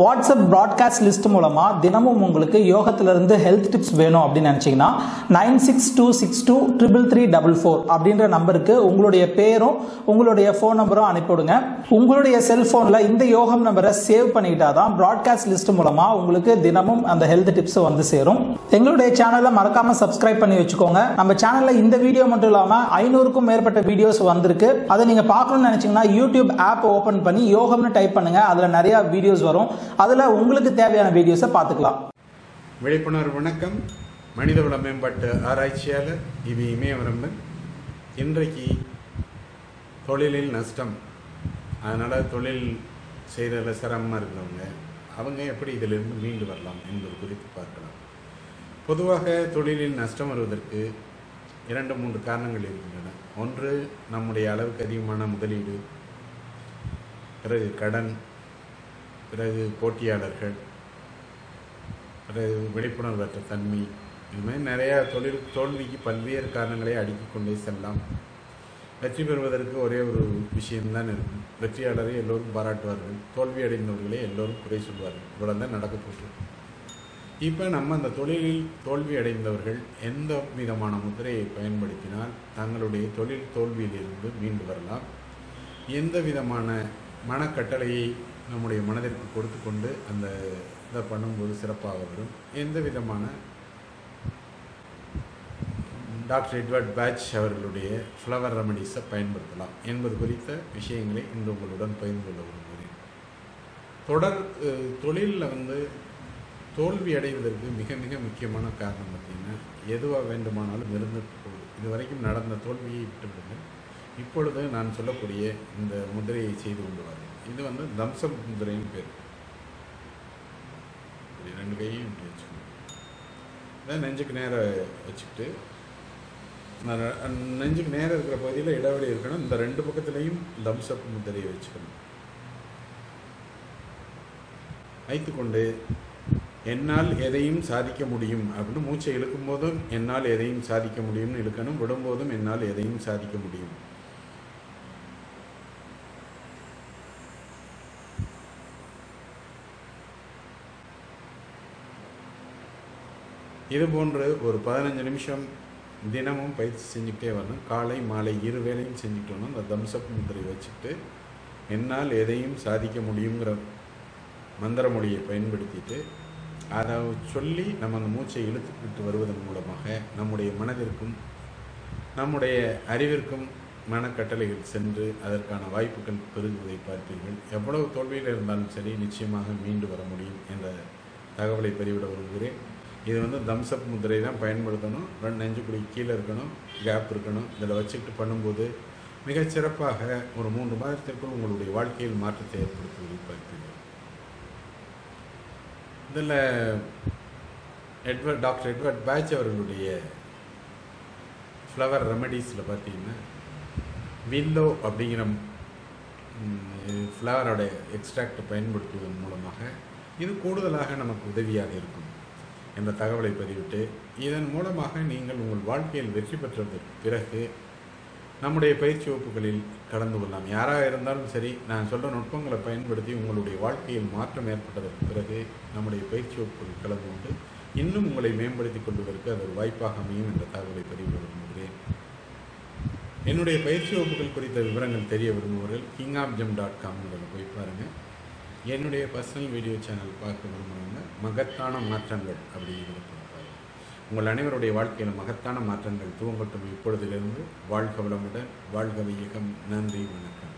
WhatsApp broadcast list மூலமாக தினமும் உங்களுக்கு யோகத்திலிருந்து ஹெல்த் டிப்ஸ் வேணும் அப்படின்னு நினச்சிங்கன்னா nine six two six two triple three double four அப்படின்ற நம்பருக்கு உங்களுடைய பேரும் உங்களுடைய ஃபோன் நம்பரும் அனுப்பிவிடுங்க உங்களுடைய செல்ஃபோனில் இந்த யோகம் நம்பரை சேவ் பண்ணிக்கிட்டா தான் ப்ராட்காஸ்ட் லிஸ்ட் மூலமாக உங்களுக்கு தினமும் அந்த ஹெல்த் டிப்ஸ் வந்து சேரும். எங்களுடைய சேனலை மறக்காமல் சப்ஸ்கிரைப் பண்ணி வச்சுக்கோங்க. நம்ம சேனலில் இந்த வீடியோ மட்டும் இல்லாமல் ஐநூறுக்கும் மேற்பட்ட வீடியோஸ் வந்திருக்கு. அதை நீங்கள் பார்க்கணும்னு நினச்சிங்கன்னா யூடியூப் ஆப் ஓப்பன் பண்ணி யோகம்னு டைப் பண்ணுங்கள் அதில் நிறையா வீடியோஸ் வரும். அதில் உங்களுக்கு தேவையான வீடியோஸை பார்த்துக்கலாம். விழிப்புணர்வு வணக்கம். மனிதவள மேம்பாட்டு ஆராய்ச்சியாளர் இது இமயவரம்பன். இன்றைக்கு தொழிலில் நஷ்டம். அதனால் தொழில் செய்கிறதில் சிரமமாக இருக்கிறவங்க அவங்க எப்படி இதிலிருந்து மீண்டு வரலாம் என்பது குறித்து பார்க்கலாம். பொதுவாக தொழிலில் நஷ்டம் வருவதற்கு இரண்டு மூன்று காரணங்கள் இருக்கின்றன. ஒன்று நம்முடைய அளவுக்கு அதிகமான முதலீடு பிறகு கடன் பிறகு போட்டியாளர்கள் பிறகு விழிப்புணர்வற்ற தன்மை இது மாதிரி நிறையா தொழில் தோல்விக்கு பல்வேறு காரணங்களை அடுக்கிக் கொண்டே செல்லலாம். வெற்றி பெறுவதற்கு ஒரே ஒரு விஷயம்தான் இருக்கும் வெற்றியாளரை எல்லோரும் பாராட்டுவார்கள் தோல்வி அடைந்தவர்களே எல்லோரும் குறை சொல்வார்கள். இவ்வளோ தான் நடக்க போகுது. இப்போ நம்ம அந்த தொழிலில் தோல்வி அடைந்தவர்கள் எந்த விதமான முத்திரையை பயன்படுத்தினால் தங்களுடைய தொழில் தோல்வியிலிருந்து மீண்டு வரலாம். எந்த விதமான மனக்கட்டளையை நம்முடைய மனதிற்கு கொடுத்து கொண்டு அந்த இதை பண்ணும்போது சிறப்பாக வரும். எந்த விதமான டாக்டர் எட்வர்ட் பேட்ச் அவர்களுடைய ஃப்ளவர் ரெமடிஸை பயன்படுத்தலாம் என்பது குறித்த விஷயங்களை இன்று உங்களுடன் பகிர்ந்து கொள்ள விரும்புகிறேன். தொடர் தொழிலில் வந்து தோல்வி அடைவதற்கு மிக மிக முக்கியமான காரணம் பார்த்திங்கன்னா எதுவாக வேண்டுமானாலும் இருந்து போகுது. இது வரைக்கும் நடந்த தோல்வியை விட்டுவிடுங்கள். இப்பொழுது நான் சொல்லக்கூடிய இந்த முதிரையை செய்து கொண்டு வரேன் இது வந்து தம்சப் முதிரைன்னு பேர். ரெண்டு கையும் இப்படி வச்சுக்கணும். இதை நெஞ்சுக்கு நேரம் வச்சுக்கிட்டு நான் நெஞ்சுக்கு நேரம் இருக்கிற பகுதியில் இடைவெளி இருக்கணும். இந்த ரெண்டு பக்கத்துலேயும் தம்சப் முதிரையை வச்சுக்கணும். வைத்துக்கொண்டு என்னால் எதையும் சாதிக்க முடியும் அப்படின்னு மூச்சை இழுக்கும் போதும் என்னால் எதையும் சாதிக்க முடியும்னு இழுக்கணும். விடும்போதும் என்னால் எதையும் சாதிக்க முடியும். இது போன்று ஒரு பதினஞ்சு நிமிஷம் தினமும் பயிற்சி செஞ்சுக்கிட்டே வரணும். காலை மாலை இரு வேளையும் செஞ்சுட்டு வரணும் அந்த தம்சப் முத்திரை வச்சுக்கிட்டு என்னால் எதையும் சாதிக்க முடியுங்கிற மந்திர மொழியை பயன்படுத்திட்டு அதை சொல்லி நம்ம அந்த மூச்சை இழுத்துக்கிட்டு வருவதன் மூலமாக நம்முடைய மனதிற்கும் நம்முடைய அறிவிற்கும் மனக்கட்டளைகள் சென்று அதற்கான வாய்ப்புகள் பெருகுவதை பார்ப்பீர்கள். எவ்வளவு தோல்வியில் இருந்தாலும் சரி நிச்சயமாக மீண்டு வர முடியும் என்ற தகவலை பெறிவிட விரும்புகிறேன். இது வந்து தம்சப் முதிரை தான் பயன்படுத்தணும். ரெண்டு நெஞ்சுக்குடி கீழே இருக்கணும். கேப் இருக்கணும். இதில் வச்சுக்கிட்டு பண்ணும்போது மிகச் சிறப்பாக ஒரு மூன்று மாதத்திற்குள் உங்களுடைய வாழ்க்கையில் மாற்றத்தை ஏற்படுத்துவதை பார்ப்பீர்கள் இதில் எட்வர்ட் டாக்டர் எட்வர்ட் பேட்ச் அவர்களுடைய ஃப்ளவர் ரெமடிஸில் பார்த்தீங்கன்னா வில்லோ அப்படிங்கிற ஃப்ளவரோட எக்ஸ்ட்ராக்டை பயன்படுத்துவதன் மூலமாக இது கூடுதலாக நமக்கு உதவியாக இருக்கும். என்ற தகவலை பதிவிட்டு இதன் மூலமாக நீங்கள் உங்கள் வாழ்க்கையில் வெற்றி பெற்றதற்கு பிறகு நம்முடைய பயிற்சி வகுப்புகளில் கலந்து கொள்ளலாம். யாராக இருந்தாலும் சரி நான் சொல்கிற நுட்பங்களை பயன்படுத்தி உங்களுடைய வாழ்க்கையில் மாற்றம் ஏற்பட்டதற்கு பிறகு நம்முடைய பயிற்சி வகுப்புகளில் கலந்து கொண்டு இன்னும் உங்களை மேம்படுத்திக் கொள்வதற்கு அது ஒரு வாய்ப்பாக அமையும் என்ற தகவலை பதிவிட விரும்புகிறேன் என்னுடைய பயிற்சி வகுப்புகள் குறித்த விவரங்கள் தெரிய விரும்புவர்கள் king of gem dot com போய் பாருங்கள் என்னுடைய பர்சனல் வீடியோ சேனல் பார்க்க விரும்புகிறவங்க மகத்தான மாற்றங்கள் அப்படிங்கிறத உங்கள் அனைவருடைய வாழ்க்கையில் மகத்தான மாற்றங்கள் துவங்கட்டும். இப்பொழுதிலிருந்து வாழ்க வளமுடன் வாழ்க வையகம். நன்றி வணக்கம்.